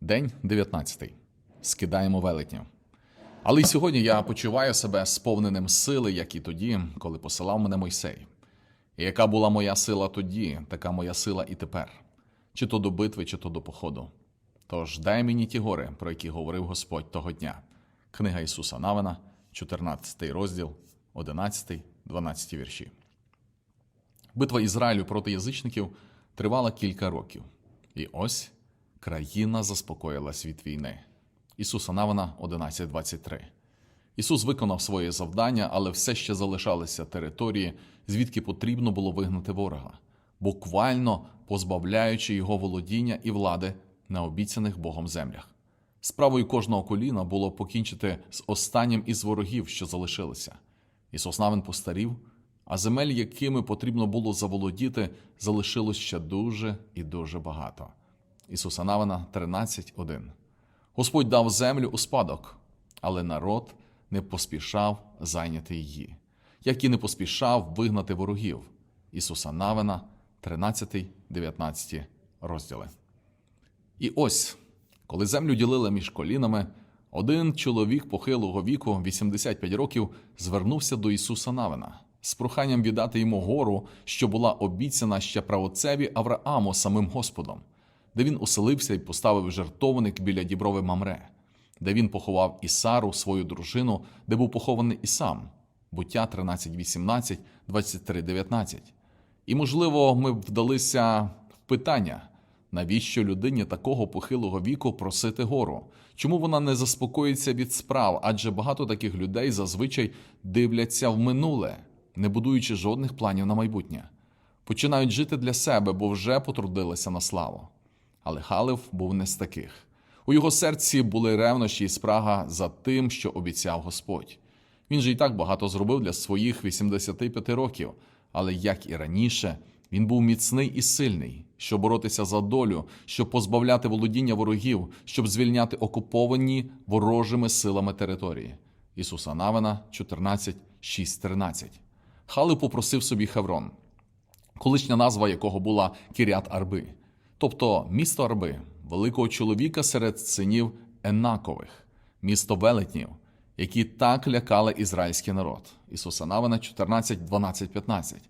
День 19. Скидаємо велетнів. Але й сьогодні я почуваю себе сповненим сили, як і тоді, коли посилав мене Мойсей. І яка була моя сила тоді, така моя сила і тепер, чи то до битви, чи то до походу. Тож дай мені ті гори, про які говорив Господь того дня. Книга Ісуса Навина, 14 розділ, 11, 12 вірші. Битва Ізраїлю проти язичників тривала кілька років. І ось країна заспокоїлась від війни. Ісуса Навина 11.23. Ісус виконав своє завдання, але все ще залишалися території, звідки потрібно було вигнати ворога, буквально позбавляючи його володіння і влади на обіцяних Богом землях. Справою кожного коліна було покінчити з останнім із ворогів, що залишилися. Ісус Навин постарів, а земель, якими потрібно було заволодіти, залишилось ще дуже і дуже багато. Ісуса Навина 13.1. Господь дав землю у спадок, але народ не поспішав зайняти її, як і не поспішав вигнати ворогів. Ісуса Навина 13, 19 розділи. І ось, коли землю ділили між колінами, один чоловік похилого віку, 85 років, звернувся до Ісуса Навина з проханням віддати йому гору, що була обіцяна ще правоцеві Аврааму самим Господом, де він оселився і поставив жертовник біля діброви Мамре, де він поховав і Сару, свою дружину, де був похований і сам. Буття 13, 18, 23, 19. І, можливо, ми б вдалися в питання, навіщо людині такого похилого віку просити гору? Чому вона не заспокоїться від справ? Адже багато таких людей зазвичай дивляться в минуле, не будуючи жодних планів на майбутнє. Починають жити для себе, бо вже потрудилися на славу. Але Халев був не з таких. У його серці були ревнощі і спрага за тим, що обіцяв Господь. Він же і так багато зробив для своїх 85 років, але як і раніше, він був міцний і сильний, щоб боротися за долю, щоб позбавляти володіння ворогів, щоб звільняти окуповані ворожими силами території. Ісуса Навина 14, 6, 13. Халив попросив собі Хеврон, колишня назва якого була Кірят Арби, тобто місто Арби, великого чоловіка серед синів Енакових, місто велетнів, які так лякали ізраїльський народ. Ісуса Навина 14, 12, 15.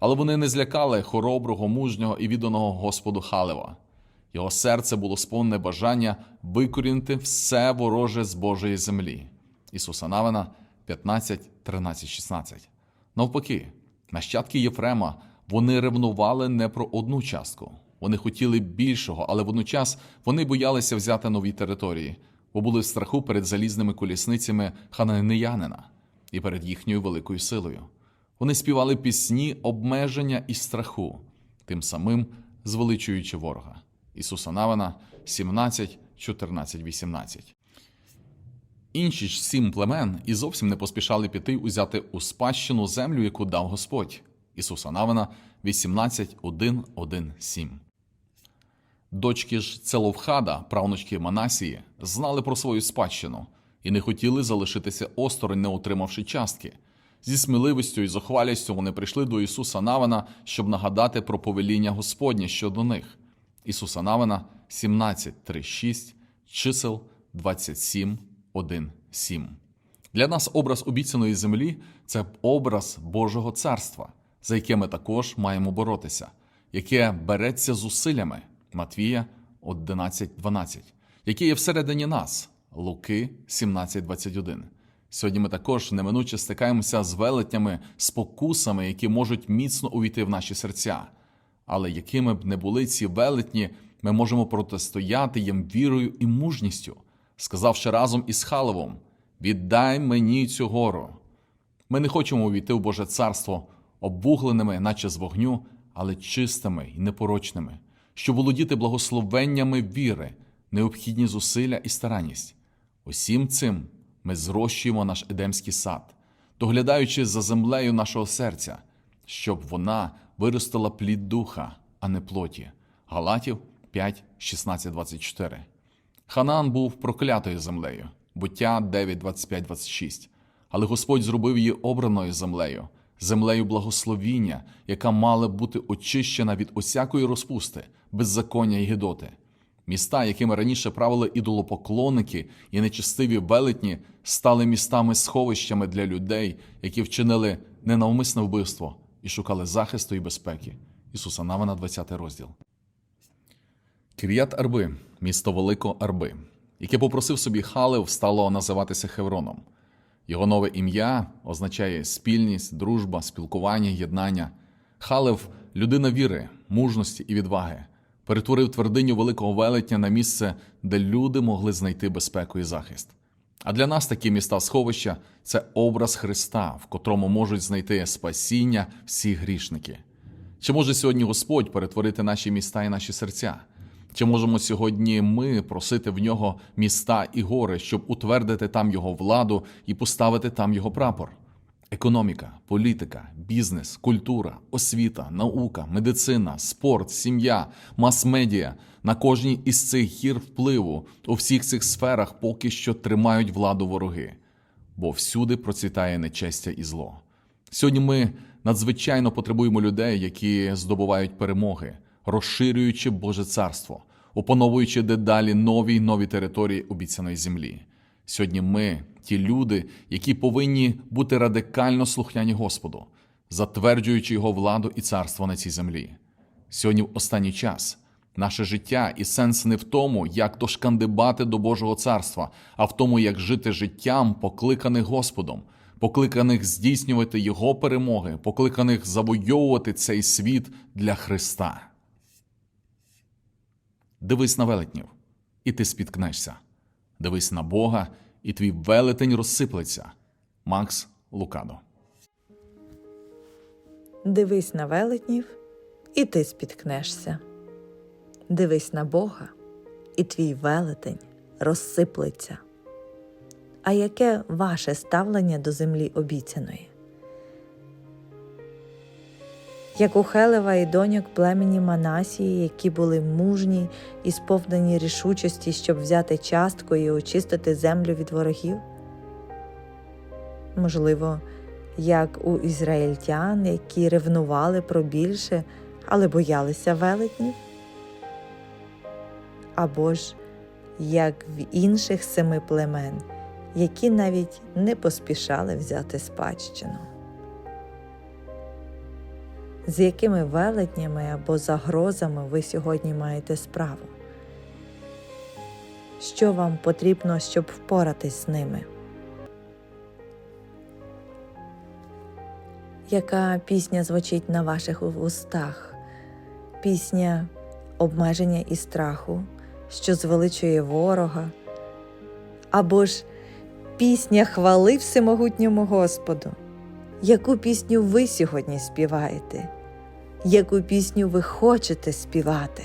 Але вони не злякали хороброго, мужнього і відданого Господу Халева. Його серце було сповнене бажання викорінити все вороже з Божої землі. Ісуса Навина 15, 13, 16. Навпаки, нащадки Єфрема вони ревнували не про одну частку. Вони хотіли більшого, але водночас вони боялися взяти нові території, бо були в страху перед залізними колісницями хананеянина і перед їхньою великою силою. Вони співали пісні обмеження і страху, тим самим звеличуючи ворога. Ісуса Навина 17, 14, 18. Інші ж сім племен і зовсім не поспішали піти узяти у спадщину землю, яку дав Господь. Ісуса Навина 18, 1, 1, 7. Дочки ж Целовхада, правнучки Манасії, знали про свою спадщину і не хотіли залишитися осторонь, не отримавши частки. Зі сміливістю і зухвалістю вони прийшли до Ісуса Навина, щоб нагадати про повеління Господнє щодо них. Ісуса Навина 17, 3, 6, чисел 27, 1, 7. Для нас образ обіцяної землі це образ Божого царства, за яке ми також маємо боротися, яке береться зусиллями Матвія 11, 12, яке є всередині нас Луки 17, 21. Сьогодні ми також неминуче стикаємося з велетнями, спокусами, які можуть міцно увійти в наші серця. Але якими б не були ці велетні, ми можемо протистояти їм вірою і мужністю, сказавши разом із Халевом: Віддай мені цю гору. Ми не хочемо увійти в Боже царство обвугленими, наче з вогню, але чистими і непорочними, щоб володіти благословеннями віри, необхідні зусилля і старанність. Усім цим ми зрощуємо наш едемський сад, доглядаючи за землею нашого серця, щоб вона виростила плід духа, а не плоті. Галатів 5, 16, 24. Ханан був проклятою землею, буття 9, 25, 26. Але Господь зробив її обраною землею, землею благословіння, яка мала б бути очищена від усякої розпусти, беззаконня і гидоти. Міста, якими раніше правили ідолопоклонники і нечестиві велетні, стали містами сховищами для людей, які вчинили ненавмисне вбивство і шукали захисту і безпеки. Ісуса Навина, 20 розділ. Кір'ят Арби, місто Велико Арби, яке попросив собі Халев, стало називатися Хевроном. Його нове ім'я означає спільність, дружба, спілкування, єднання. Халев людина віри, мужності і відваги, перетворив твердиню великого велетня на місце, де люди могли знайти безпеку і захист. А для нас такі міста сховища це образ Христа, в котрому можуть знайти спасіння всі грішники. Чи може сьогодні Господь перетворити наші міста і наші серця? Чи можемо сьогодні ми просити в нього міста і гори, щоб утвердити там його владу і поставити там його прапор? Економіка, політика, бізнес, культура, освіта, наука, медицина, спорт, сім'я, мас-медіа на кожній із цих гір впливу у всіх цих сферах поки що тримають владу вороги, бо всюди процвітає нечестя і зло. Сьогодні ми надзвичайно потребуємо людей, які здобувають перемоги, розширюючи Боже царство, опановуючи дедалі нові й нові території обіцяної землі. Сьогодні ми, ті люди, які повинні бути радикально слухняні Господу, затверджуючи Його владу і царство на цій землі. Сьогодні в останній час наше життя і сенс не в тому, як дошкандибати до Божого царства, а в тому, як жити життям, покликаних Господом, покликаних здійснювати Його перемоги, покликаних завойовувати цей світ для Христа. Дивись на велетнів, і ти спіткнешся. Дивись на Бога, і твій велетень розсиплеться. Макс Лукадо. Дивись на велетнів, і ти спіткнешся. Дивись на Бога, і твій велетень розсиплеться. А яке ваше ставлення до землі обіцяної? Як у Хелева і доньок племені Манасії, які були мужні і сповнені рішучості, щоб взяти частку і очистити землю від ворогів? Можливо, як у ізраїльтян, які ревнували про більше, але боялися велетнів? Або ж як в інших семи племен, які навіть не поспішали взяти спадщину? З якими велетнями або загрозами ви сьогодні маєте справу? Що вам потрібно, щоб впоратись з ними? Яка пісня звучить на ваших вустах? Пісня обмеження і страху, що звеличує ворога? Або ж пісня хвали всемогутньому Господу? Яку пісню ви сьогодні співаєте? Яку пісню ви хочете співати?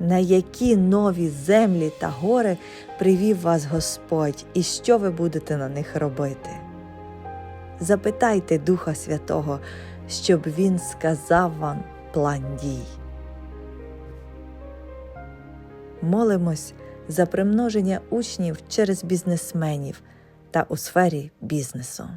На які нові землі та гори привів вас Господь, і що ви будете на них робити? Запитайте Духа Святого, щоб Він сказав вам план дій. Молимось за примноження учнів через бізнесменів та у сфері бізнесу.